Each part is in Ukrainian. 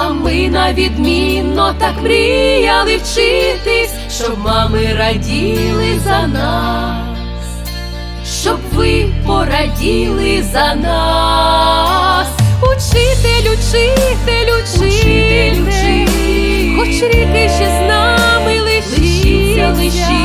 А ми на відмінно так мріяли вчитись, щоб мами раділи за нас, щоб ви пораділи за нас, учитель, учитель, учитель, хоч ріки ще з нами лишіться, лиші,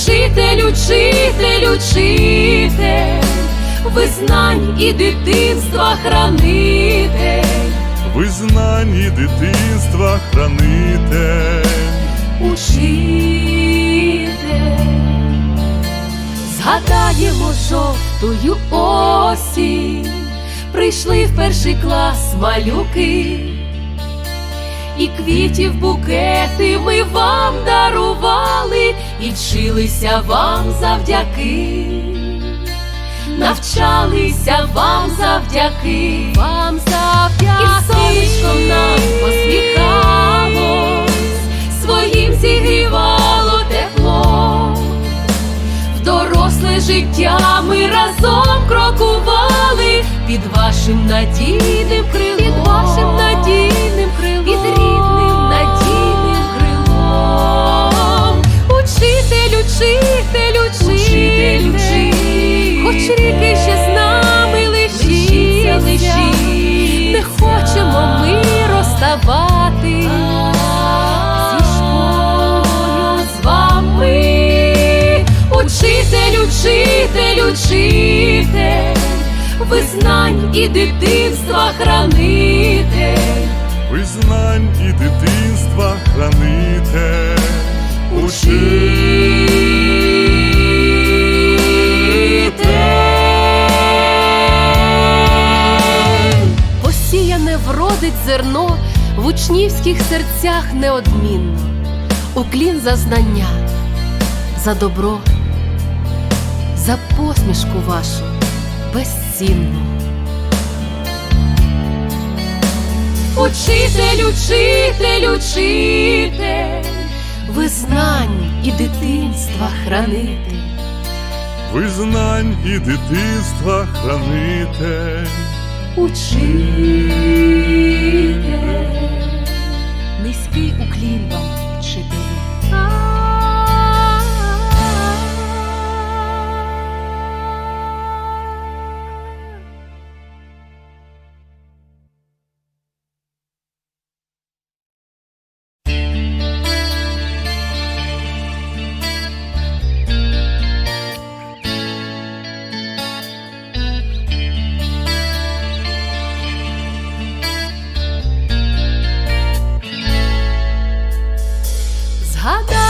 Учитель, учитель, учитель, ви знань і дитинства хранитель, Визнань і дитинства хранитель, учитель, згадаємо жовтую осінь, прийшли в перший клас малюки, і квітів букети ми вам дарували, і вчилися вам завдяки. Навчалися вам завдяки, вам завдяки, і сонечко нам посміхалось, своїм зігрівало тепло, в доросле життя ми разом крокували під вашим надійним крилом, хоч ріки ще з нами лишіться, лиші, не хочемо ми розставати зі школою з вами. Учитель, учитель, учитель, ви знань і дитинства хранитель. визнань і дитинства вродить зерно в учнівських серцях неодмінно, уклін за знання, за добро, за посмішку вашу безцінну. Учитель, учитель, учитель, ви знань і дитинства хранитель. Визнань і дитинства хранитель, Учитель, низький уклін вам, вчителі.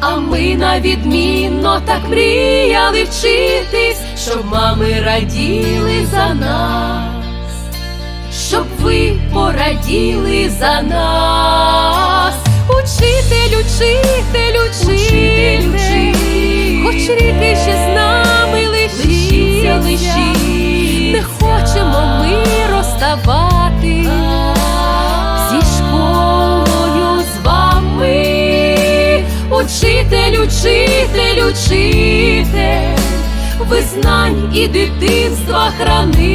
А ми на відмінно так мріяли вчитись, щоб мами раділи за нас, щоб ви пораділи за нас. Учитель, учитель, учитель, хоч ріки ще з нами лишіться, лиші, не хочемо ми розставати Учитель, учитель, учитель, визнань і дитинства хранитель.